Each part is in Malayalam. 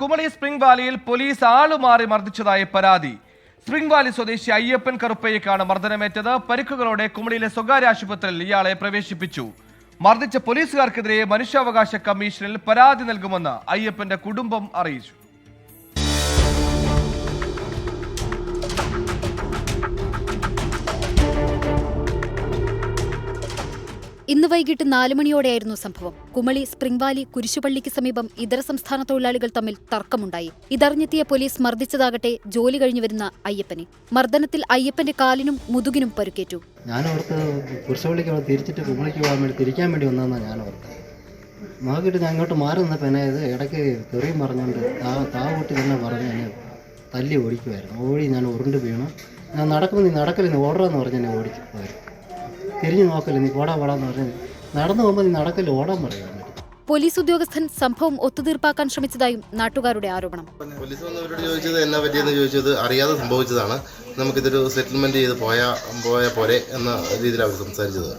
കുമളി സ്പ്രിംഗ് വാലിയിൽ പോലീസ് ആളുമാറി മർദ്ദിച്ചതായി പരാതി. സ്പ്രിംഗ് വാലി സ്വദേശി അയ്യപ്പൻ കറുപ്പയ്യക്കാണ് മർദ്ദനമേറ്റത്. പരിക്കുകളോടെ കുമളിയിലെ സ്വകാര്യ ആശുപത്രിയിൽ ഇയാളെ പ്രവേശിപ്പിച്ചു. മർദ്ദിച്ച പോലീസുകാർക്കെതിരെ മനുഷ്യാവകാശ കമ്മീഷനിൽ പരാതി നൽകുമെന്ന് അയ്യപ്പന്റെ കുടുംബം അറിയിച്ചു. ഇന്ന് വൈകിട്ട് നാലു മണിയോടെയായിരുന്നു സംഭവം. കുമളി സ്പ്രിംഗ് വാലി കുരിശുപള്ളിക്ക് സമീപം ഇതര സംസ്ഥാന തൊഴിലാളികൾ തമ്മിൽ തർക്കമുണ്ടായി. ഇതറിഞ്ഞെത്തിയ പോലീസ് മർദ്ദിച്ചതാകട്ടെ ജോലി കഴിഞ്ഞു വരുന്ന അയ്യപ്പനെ. മർദ്ദനത്തിൽ അയ്യപ്പന്റെ കാലിനും മുതുകിനും പരുക്കേറ്റു. ഞാൻ ഓർത്ത് കുരിശുപള്ളിക്ക് തിരിച്ചിട്ട് കുമളിക്ക് പോകാൻ വേണ്ടി തിരിക്കാൻ വേണ്ടി വന്നതെന്നാണ് ഞാൻ ഓർത്തത് മാകിട്ട് ഞാൻ ഇങ്ങോട്ട് മാറി നിന്നപ്പോൾ എന്നെ ഇത് ഇടയ്ക്ക് തെറിയും പറഞ്ഞുകൊണ്ട് താ താ തന്നെ പറഞ്ഞ് എന്നെ തല്ലി ഓടിക്കുമായിരുന്നു ഓടി ഞാൻ ഉരുണ്ട് വീണു. ഞാൻ നടക്കുമ്പോൾ നീ നടക്കലെന്ന് നീ ഓടണമെന്ന് പറഞ്ഞ് എന്നെ ഓടിക്കും അവർ തിരിഞ്ഞു നോക്കൽ നീ ഓടാ പോടാന്ന് പറഞ്ഞു നടന്നു പോകുമ്പോൾ നീ നടക്കൽ ഓടാൻ പറയുക പോലീസ് ഉദ്യോഗസ്ഥൻ സംഭവം ഒത്തുതീർപ്പാക്കാൻ ശ്രമിച്ചതായും നാട്ടുകാരുടെ ആരോപണം. പോലീസ് വന്നവരോട് ചോദിച്ചത് എന്നാ പറ്റിയെന്ന് ചോദിച്ചത് അറിയാതെ സംഭവിച്ചതാണ്. നമുക്കിതൊരു സെറ്റിൽമെന്റ് ചെയ്ത് പോയാ പോയ പോരെ എന്ന രീതിയിലാണ് അവർ സംസാരിച്ചത്.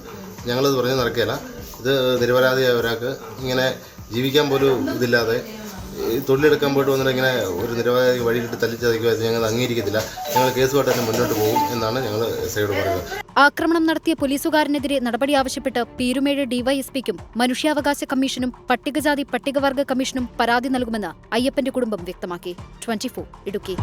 ഞങ്ങളിത് പറഞ്ഞ് നടക്കുകയില്ല. ഇത് നിരപരാധിയായ ഒരാൾക്ക് ഇങ്ങനെ ജീവിക്കാൻ പോലും ഇതില്ലാതെ തൊഴിലെടുക്കാൻ പോയിട്ട് വന്നിട്ട് ഇങ്ങനെ ഒരു നിരവധി വഴിയിലിട്ട് തല്ലിച്ചതയ്ക്കുക ഞങ്ങൾ അംഗീകരിക്കത്തില്ല. ഞങ്ങൾ കേസുമായിട്ട് തന്നെ മുന്നോട്ട് പോകും എന്നാണ് ഞങ്ങൾ ഐയോട് പറയുന്നത്. ആക്രമണം നടത്തിയ പോലീസുകാരനെതിരെ നടപടി ആവശ്യപ്പെട്ട് പീരുമേഴ് ഡിവൈഎസ്പിക്കും മനുഷ്യാവകാശ കമ്മീഷനും പട്ടികജാതി പട്ടികവർഗ കമ്മീഷനും പരാതി നൽകുമെന്ന് അയ്യപ്പന്റെ കുടുംബം വ്യക്തമാക്കി. ട്വന്റി ഇടുക്കി.